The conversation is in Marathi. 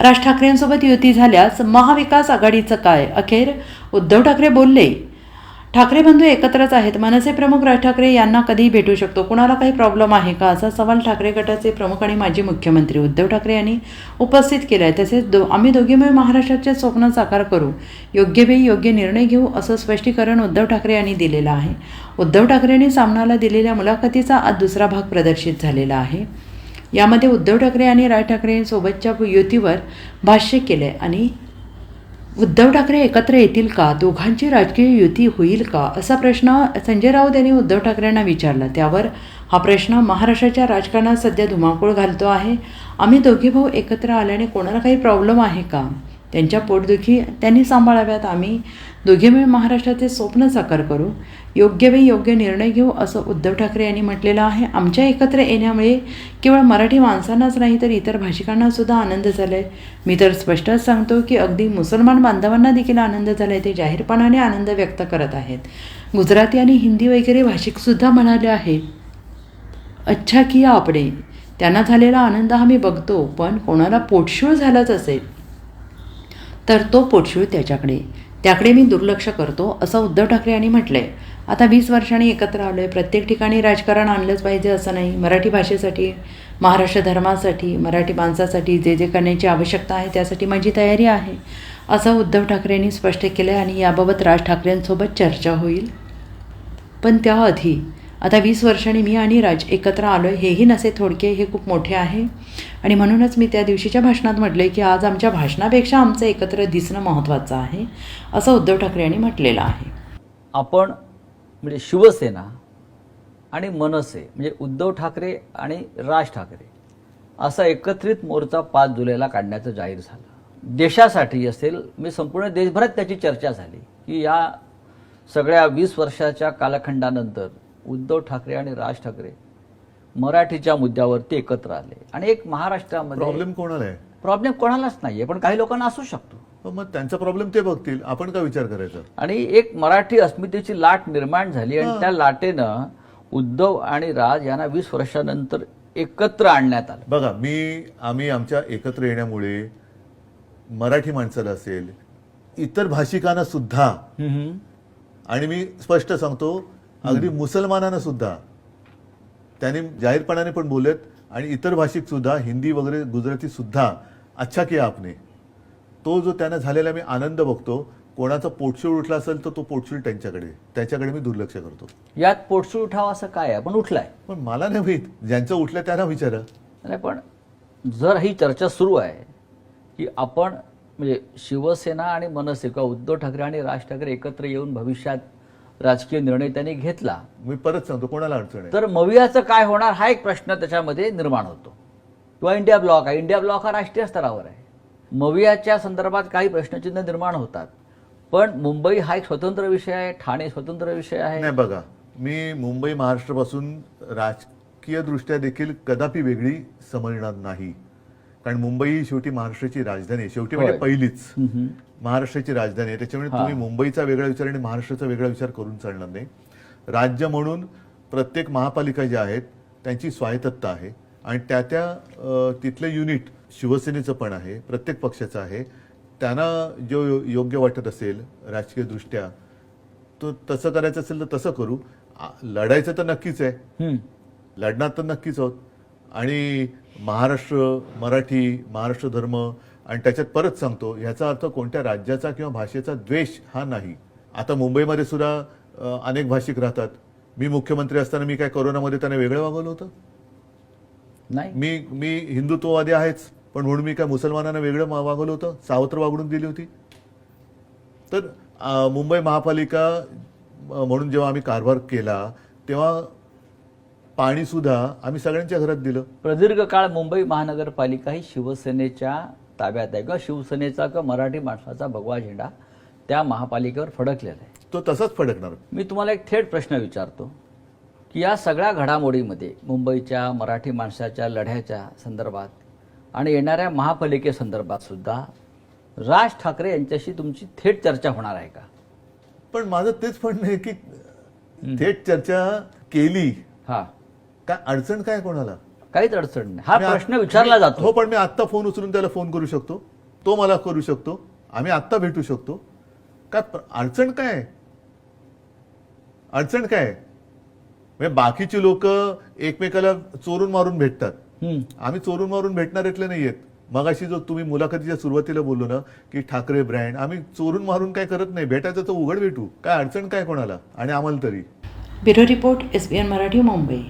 राज ठाकरेंसोबत युती झाल्यास महाविकास आघाडीचं काय? अखेर उद्धव ठाकरे बोलले. ठाकरे बंधू एकत्रच आहेत. मनसे प्रमुख राज ठाकरे यांना कधीही भेटू शकतो. कुणाला काही प्रॉब्लेम आहे का? असा सवाल ठाकरे गटाचे प्रमुख आणि माजी मुख्यमंत्री उद्धव ठाकरे यांनी उपस्थित केला आहे तसेच दो आम्ही दोघे मिळून महाराष्ट्राचे स्वप्न साकार करू. योग्य वेळी योग्य निर्णय घेऊ असं स्पष्टीकरण उद्धव ठाकरे यांनी दिलेलं आहे. उद्धव ठाकरेंनी सामनाला दिलेल्या मुलाखतीचा आज दुसरा भाग प्रदर्शित झालेला आहे. यामध्ये उद्धव ठाकरे आणि राज ठाकरेंसोबतच्या युतीवर भाष्य केले आणि उद्धव ठाकरे एकत्र येतील का? दोघांची राजकीय युती होईल का? असा प्रश्न संजय राऊत यांनी उद्धव ठाकरेंना विचारला. त्यावर हा प्रश्न महाराष्ट्राच्या राजकारणात सध्या धुमाकूळ घालतो आहे. आम्ही दोघे भाऊ एकत्र आल्याने कोणाला काही प्रॉब्लेम आहे का? त्यांच्या पोटदुखी त्यांनी सांभाळाव्यात. आम्ही दोघे मिळून महाराष्ट्राचे स्वप्न साकार करू. योग्य वेळी योग्य निर्णय घेऊ असं उद्धव ठाकरे यांनी म्हटलेलं आहे. आमच्या एकत्र येण्यामुळे केवळ मराठी माणसांनाच नाही तर इतर भाषिकांना सुद्धा आनंद झाला आहे मी तर स्पष्टच सांगतो की अगदी मुसलमान बांधवांना देखील आनंद झाला आहे ते जाहीरपणाने आनंद व्यक्त करत आहेत. गुजराती आणि हिंदी वगैरे भाषिकसुद्धा म्हणाले आहे अच्छा किया आपडे त्यांना झालेला आनंद हा मी बघतो पण कोणाला पोटशूळ झालाच असेल. तर तो पोटशूळ त्याच्याकडे. त्याकडे मी दुर्लक्ष करतो असं उद्धव ठाकरे यांनी म्हटलंय. आता वीस वर्षांनी एकत्र आलो आहे प्रत्येक ठिकाणी राजकारण आणलंच पाहिजे असं नाही. मराठी भाषेसाठी महाराष्ट्र धर्मासाठी मराठी माणसासाठी जे जे करण्याची आवश्यकता आहे त्यासाठी माझी तयारी आहे असं उद्धव ठाकरे यांनी स्पष्ट केलं आहे आणि याबाबत राज ठाकरेंसोबत चर्चा होईल. पण त्याआधी आता वीस वर्षांनी मी आणि राज एकत्र आलो आहे हेही नसे थोडके हे खूप मोठे आहे. आणि म्हणूनच मी त्या दिवशीच्या भाषणात म्हटले की आज आमच्या भाषणापेक्षा आमचं एकत्र दिसणं महत्त्वाचं आहे असं उद्धव ठाकरे यांनी म्हटलेलं आहे. आपण म्हणजे शिवसेना आणि मनसे म्हणजे उद्धव ठाकरे आणि राज ठाकरे असा एकत्रित मोर्चा पाच जुलैला काढण्याचं जाहीर झालं. देशासाठी असेल मी संपूर्ण देशभरात त्याची चर्चा झाली की या सगळ्या वीस वर्षाच्या कालखंडानंतर उद्धव ठाकरे आणि राज ठाकरे मराठीच्या मुद्द्यावरती एकत्र आले. आणि एक महाराष्ट्रामध्ये प्रॉब्लेम कोणाला आहे? प्रॉब्लेम कोणालाच नाहीये पण काही लोकांना असू शकतो. हो, मग त्यांचा प्रॉब्लेम ते बघतील. आपण का विचार करायचा? आणि एक मराठी अस्मितेची लाट निर्माण झाली आणि त्या लाटेनं उद्धव आणि राज यांना वीस वर्षानंतर एकत्र आणण्यात आलं. बघा मी आम्ही आमच्या एकत्र येण्यामुळे मराठी माणसाला असेल इतर भाषिकांना सुद्धा आणि मी स्पष्ट सांगतो अगदी मुसलमानांना सुद्धा त्यांनी जाहीरपणाने पण बोलत आणि इतर भाषिक सुद्धा हिंदी वगैरे गुजराती सुद्धा अच्छा किया आपने. तो जो त्यांना झालेला मी आनंद बघतो कोणाचा पोटशूळ उठला असेल तर तो पोटशूळ त्यांच्याकडे त्याच्याकडे मी दुर्लक्ष करतो. यात पोटसूळ उठावा असं काय आहे? पण उठलाय. पण मला नाही माहीत. ज्यांचं उठलं त्यांना विचारा. नाही पण जर ही चर्चा सुरू आहे की आपण म्हणजे शिवसेना आणि मनसे किंवा उद्धव ठाकरे आणि राज ठाकरे एकत्र येऊन भविष्यात राजकीय निर्णय त्यांनी घेतला. मी परत सांगतो कोणाला अडचण आहे? तर मवियाचं काय होणार हा एक प्रश्न त्याच्यामध्ये निर्माण होतो. किंवा इंडिया ब्लॉक आहे. इंडिया ब्लॉक हा राष्ट्रीय स्तरावर आहे. मवियाच्या संदर्भात काही प्रश्नचिन्ह निर्माण होतात. पण मुंबई हा एक स्वतंत्र विषय आहे. ठाणे स्वतंत्र विषय आहे. नाही बघा मी मुंबई महाराष्ट्रापासून राजकीय दृष्ट्या देखील कदापि वेगळी समजणार नाही. कारण मुंबई ही शेवटी महाराष्ट्राची राजधानी आहे. शेवटी म्हणजे. पहिलीच. महाराष्ट्राची राजधानी आहे. त्याच्यामुळे तुम्ही मुंबईचा वेगळा विचार आणि महाराष्ट्राचा वेगळा विचार करून चालणार नाही. राज्य म्हणून प्रत्येक महापालिका ज्या आहेत त्यांची स्वायत्तता आहे. आणि त्या त्या तिथलं युनिट शिवसेनेचं पण आहे प्रत्येक पक्षाचं आहे. त्यांना जो योग्य वाटत असेल राजकीय दृष्ट्या तो तसं करायचं असेल तर तसं करू. लढायचं तर नक्कीच आहे. लढणार तर नक्कीच आहोत. आणि महाराष्ट्र मराठी महाराष्ट्र धर्म आणि त्याच्यात परत सांगतो ह्याचा अर्थ कोणत्या राज्याचा किंवा भाषेचा द्वेष हा नाही. आता मुंबईमध्ये सुद्धा अनेक भाषिक राहतात. मी मुख्यमंत्री असताना मी काय कोरोनामध्ये त्यांना वेगळं वागवलं होतं? नाही. मी मी हिंदुत्ववादी आहेच पण म्हणून मी काय मुसलमानांना वेगळं मा- वागवलं होतं? सावत्र वागणूक दिली होती. तर मुंबई महापालिका म्हणून जेव्हा आम्ही कारभार केला तेव्हा पाणी सुद्धा आम्ही सगळ्यांच्या घरात दिलं. प्रदीर्घ काळ मुंबई महानगरपालिका ही शिवसेनेच्या ताब्यात आहे किंवा शिवसेनेचा किंवा मराठी माणसाचा भगवा झेंडा त्या महापालिकेवर फडकलेला आहे. तो तसाच फडकणार. मी तुम्हाला एक थेट प्रश्न विचारतो की या सगळ्या घडामोडीमध्ये मुंबईच्या मराठी माणसाच्या लढ्याच्या संदर्भात आणि येणाऱ्या महापालिकेसंदर्भात सुद्धा राज ठाकरे यांच्याशी तुमची थेट चर्चा होणार आहे का? पण माझं तेच म्हणणं आहे की थेट चर्चा केली हा. काय अडचण काय कोणाला? काहीच अडचण नाही. हा प्रश्न विचारला जातो. हो पण मी आत्ता फोन उचलून त्याला फोन करू शकतो. तो मला करू शकतो. आम्ही आत्ता भेटू शकतो. काय अडचण काय? अडचण काय? म्हणजे बाकीची लोक एकमेकाला चोरून मारून भेटतात. हम्म. आम्ही चोरून मारून भेटणाऱ्यातले नाहीयेत. मगाशी जो तुम्ही मुलाखतीच्या सुरुवातीला बोललो ना की ठाकरे ब्रँड आम्ही चोरून मारून काय करत नाही. भेटायचं तर उघड भेटू. काय अडचण काय कोणाला? आणि आम्हाला तरी. Bureau report S B N Marathi Mumbai.